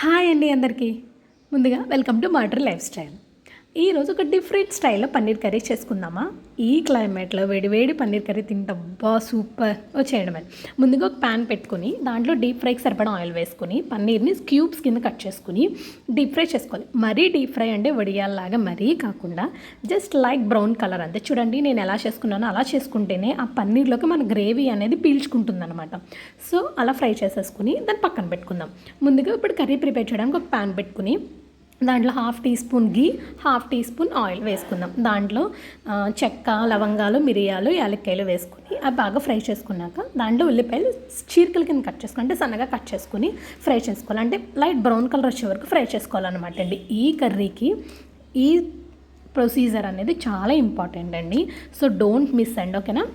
Hi అండి అందరికీ. ముందుగా welcome to matter life style. ఈరోజు ఒక డిఫరెంట్ స్టైల్లో పన్నీర్ కర్రీ చేసుకుందామా? ఈ క్లైమేట్లో వేడివేడి పన్నీర్ కర్రీ తింటాం బా సూపర్ వచ్చేయడమే. ముందుగా ఒక ప్యాన్ పెట్టుకుని దాంట్లో డీప్ ఫ్రైకి సరిపడా ఆయిల్ వేసుకుని పన్నీర్ని క్యూబ్స్ కింద కట్ చేసుకుని డీప్ ఫ్రై చేసుకోవాలి. మరీ డీప్ ఫ్రై అంటే వడియాల్లాగా మరీ కాకుండా జస్ట్ లైక్ బ్రౌన్ కలర్ అంతే. చూడండి నేను ఎలా చేసుకున్నానో అలా చేసుకుంటేనే ఆ పన్నీర్లోకి మన గ్రేవీ అనేది పీల్చుకుంటుందన్నమాట. సో అలా ఫ్రై చేసేసుకుని దాన్ని పక్కన పెట్టుకుందాం. ముందుగా ఇప్పుడు కర్రీ ప్రిపేర్ చేయడానికి ఒక ప్యాన్ పెట్టుకుని దాంట్లో half teaspoon ghee half teaspoon oil వేసుకుందాం. దాంట్లో చెక్క లవంగాలు మిరియాలు యాలక్కాయలు వేసుకుని అవి బాగా ఫ్రై చేసుకున్నాక దాంట్లో ఉల్లిపాయలు చీరికల కింద కట్ చేసుకుని అంటే సన్నగా కట్ చేసుకుని ఫ్రై చేసుకోవాలి. అంటే లైట్ బ్రౌన్ కలర్ వచ్చే వరకు ఫ్రై చేసుకోవాలన్నమాట అండి. ఈ కర్రీకి ఈ ప్రొసీజర్ అనేది చాలా ఇంపార్టెంట్ అండి. సో డోంట్ మిస్ అండి ఓకేనా?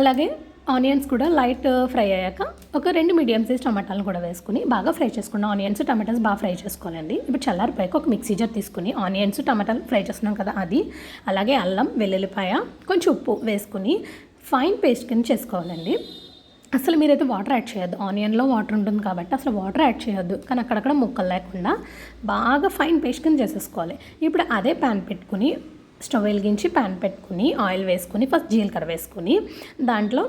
అలాగే ఆనియన్స్ కూడా లైట్ uh, ఫ్రై అయ్యాక ఒక రెండు మీడియం సైజ్ టమాటాలు కూడా వేసుకుని బాగా ఫ్రై చేసుకున్న ఆనియన్స్ టమాటాస్ బాగా ఫ్రై చేసుకోవాలండి. ఇప్పుడు చల్లారిపోయాక ఒక మిక్సీ జార్ తీసుకుని ఆనియన్స్ టమాటాలు ఫ్రై చేస్తున్నాం కదా అది. అలాగే అల్లం వెల్లుల్లిపాయ కొంచెం ఉప్పు వేసుకుని ఫైన్ పేస్ట్ కింద చేసుకోవాలండి. అసలు మీరైతే వాటర్ యాడ్ చేయొద్దు. ఆనియన్లో వాటర్ ఉంటుంది కాబట్టి అసలు వాటర్ యాడ్ చేయొద్దు. కానీ అక్కడక్కడ ముక్కలు లేకుండా బాగా ఫైన్ పేస్ట్ కింద చేసేసుకోవాలి. ఇప్పుడు అదే ప్యాన్ పెట్టుకుని స్టవ్ వెలిగించి ప్యాన్ పెట్టుకుని ఆయిల్ వేసుకుని ఫస్ట్ జీలకర్ర వేసుకుని దాంట్లో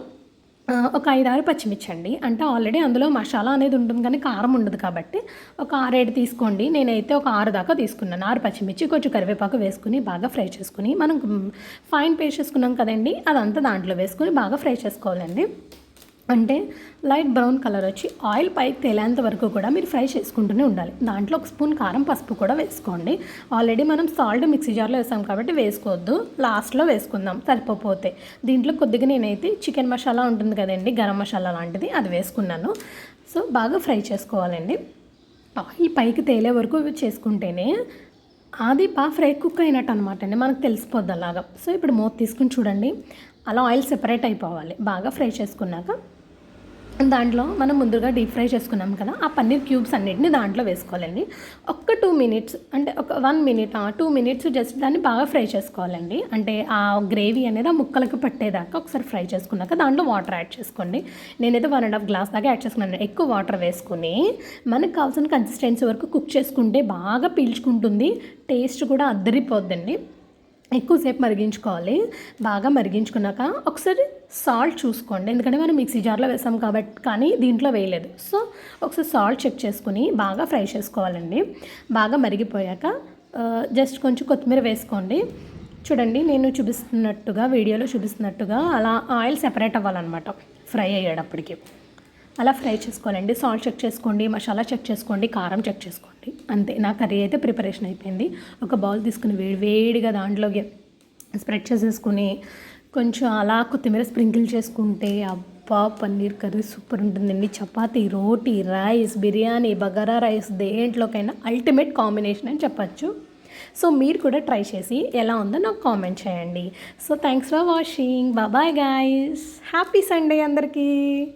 ఒక ఐదారు పచ్చిమిర్చి అండి అంటే ఆల్రెడీ అందులో మసాలా అనేది ఉంటుంది కానీ కారం ఉండదు కాబట్టి ఒక ఆరేడు తీసుకోండి. నేనైతే ఒక ఆరు దాకా తీసుకున్నాను. ఆరు పచ్చిమిర్చి కొంచెం కరివేపాకు వేసుకుని బాగా ఫ్రై చేసుకుని మనం ఫైన్ పేస్ట్ చేసుకున్నాం కదండి అదంతా దాంట్లో వేసుకుని బాగా ఫ్రై చేసుకోవాలండి. అంటే లైట్ బ్రౌన్ కలర్ వచ్చి ఆయిల్ పైకి తేలేంత వరకు కూడా మీరు ఫ్రై చేసుకుంటూనే ఉండాలి. దాంట్లో ఒక స్పూన్ కారం పసుపు కూడా వేసుకోండి. ఆల్రెడీ మనం సాల్ట్ మిక్సీ జార్లో వేసాం కాబట్టి వేసుకోవద్దు. లాస్ట్లో వేసుకుందాం సరిపోతే. దీంట్లో కొద్దిగా నేనైతే చికెన్ మసాలా ఉంటుంది కదండి గరం మసాలా లాంటిది అది వేసుకున్నాను. సో బాగా ఫ్రై చేసుకోవాలండి. ఆయిల్ పైకి తేలే వరకు చేసుకుంటేనే అది బాగా ఫ్రై కుక్ అయినట్టు అనమాట అండి. మనకు తెలిసిపోద్ది అలాగా. సో ఇప్పుడు మూత తీసుకుని చూడండి. అలా ఆయిల్ సెపరేట్ అయిపోవాలి. బాగా ఫ్రై చేసుకున్నాక దాంట్లో మనం ముందుగా డీప్ ఫ్రై చేసుకున్నాం కదా ఆ పన్నీర్ క్యూబ్స్ అన్నిటిని దాంట్లో వేసుకోవాలండి. ఒక్క టూ మినిట్స్ అంటే ఒక one minute two minutes just దాన్ని బాగా ఫ్రై చేసుకోవాలండి. అంటే ఆ గ్రేవీ అనేది ఆ ముక్కలకు పట్టేదాకా ఒకసారి ఫ్రై చేసుకున్నాక దాంట్లో వాటర్ యాడ్ చేసుకోండి. నేనైతే వన్ అండ్ హాఫ్ గ్లాస్ దాకా యాడ్ చేసుకున్నాను. ఎక్కువ వాటర్ వేసుకుని మనకు కావాల్సిన కన్సిస్టెన్సీ వరకు కుక్ చేసుకుంటే బాగా పీల్చుకుంటుంది. టేస్ట్ కూడా అద్దరిపోద్దండి. ఎక్కువసేపు మరిగించుకోవాలి. బాగా మరిగించుకున్నాక ఒకసారి సాల్ట్ చూసుకోండి. ఎందుకంటే మనం మిక్సీ జార్లో వేసాం కాబట్టి కానీ దీంట్లో వేయలేదు. సో ఒకసారి సాల్ట్ చెక్ చేసుకుని బాగా ఫ్రై చేసుకోవాలండి. బాగా మరిగిపోయాక జస్ట్ కొంచెం కొత్తిమీర వేసుకోండి. చూడండి నేను చూపిస్తున్నట్టుగా వీడియోలో చూపిస్తున్నట్టుగా అలా ఆయిల్ సెపరేట్ అవ్వాలన్నమాట. ఫ్రై అయ్యేటప్పటికి. అలా ఫ్రై చేసుకోవాలండి సాల్ట్ చెక్ చేసుకోండి మసాలా చెక్ చేసుకోండి కారం చెక్ చేసుకోండి. అంతే. నా కర్రీ అయితే ప్రిపరేషన్ అయిపోయింది. ఒక బౌల్ తీసుకుని వేడి వేడిగా దాంట్లోకి స్ప్రెడ్ చేసేసుకుని కొంచెం అలా కొత్తిమీర స్ప్రింకిల్ చేసుకుంటే అబ్బా పన్నీర్ కర్రీ సూపర్ ఉంటుందండి. చపాతీ రోటీ రైస్ బిర్యానీ బగారా రైస్ దేంట్లోకైనా అల్టిమేట్ కాంబినేషన్ అని చెప్పచ్చు. సో మీరు కూడా ట్రై చేసి ఎలా ఉందో నాకు కామెంట్ చేయండి. So thanks for watching bye guys. Happy Sunday అందరికీ.